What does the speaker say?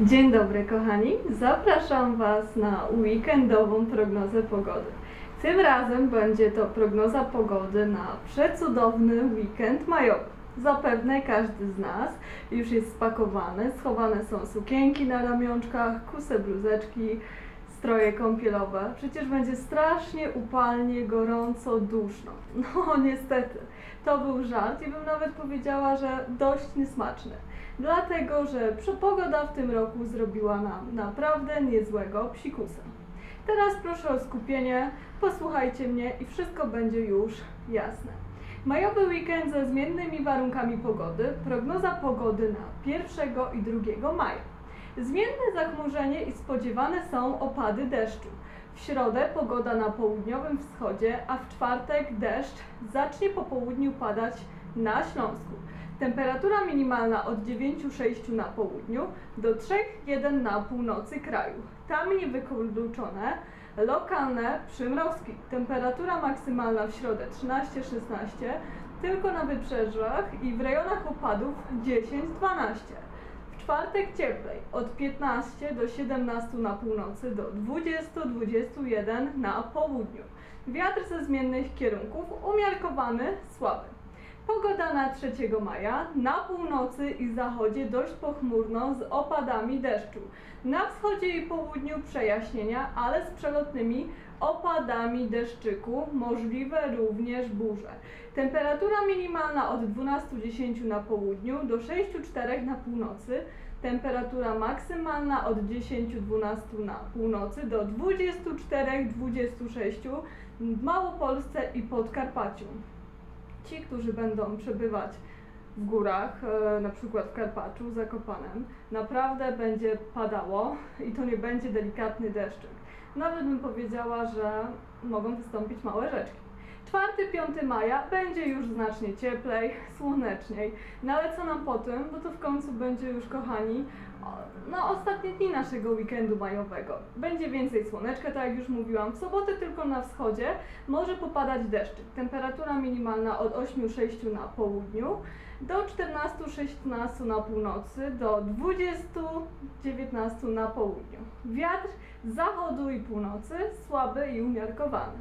Dzień dobry kochani, zapraszam Was na weekendową prognozę pogody. Tym razem będzie to prognoza pogody na przecudowny weekend majowy. Zapewne każdy z nas już jest spakowany, schowane są sukienki na ramionczkach, kuse bluzeczki, stroje kąpielowe. Przecież będzie strasznie upalnie, gorąco, duszno. No niestety, to był żart i bym nawet powiedziała, że dość niesmaczny. Dlatego, że pogoda w tym roku zrobiła nam naprawdę niezłego psikusa. Teraz proszę o skupienie, posłuchajcie mnie i wszystko będzie już jasne. Majowy weekend ze zmiennymi warunkami pogody, prognoza pogody na 1 i 2 maja. Zmienne zachmurzenie i spodziewane są opady deszczu. W środę pogoda na południowym wschodzie, a w czwartek deszcz zacznie po południu padać na Śląsku. Temperatura minimalna od 9,6 na południu do 3,1 na północy kraju. Tam niewykluczone lokalne przymrozki. Temperatura maksymalna w środę 13-16, tylko na wybrzeżach i w rejonach opadów 10-12. Czwartek cieplej od 15 do 17 na północy do 20-21 na południu. Wiatr ze zmiennych kierunków umiarkowany, słaby. Pogoda na 3 maja. Na północy i zachodzie dość pochmurno z opadami deszczu. Na wschodzie i południu przejaśnienia, ale z przelotnymi opadami deszczyku, możliwe również burze. Temperatura minimalna od 12-10 na południu do 6-4 na północy. Temperatura maksymalna od 10-12 na północy do 24-26 w Małopolsce i Podkarpaciu ci, którzy będą przebywać w górach, e, na przykład w Karpaczu, Zakopanem, naprawdę będzie padało i to nie będzie delikatny deszczyk. Nawet bym powiedziała, że mogą wystąpić małe rzeczki. 4-5 maja będzie już znacznie cieplej, słoneczniej. No ale co nam po tym? Bo to w końcu będzie już, kochani, no ostatnie dni naszego weekendu majowego. Będzie więcej słoneczka, tak jak już mówiłam. W sobotę tylko na wschodzie może popadać deszczyk. Temperatura minimalna od 8-6 na południu do 14-16 na północy, do 20-19 na południu. Wiatr z zachodu i północy słaby i umiarkowany.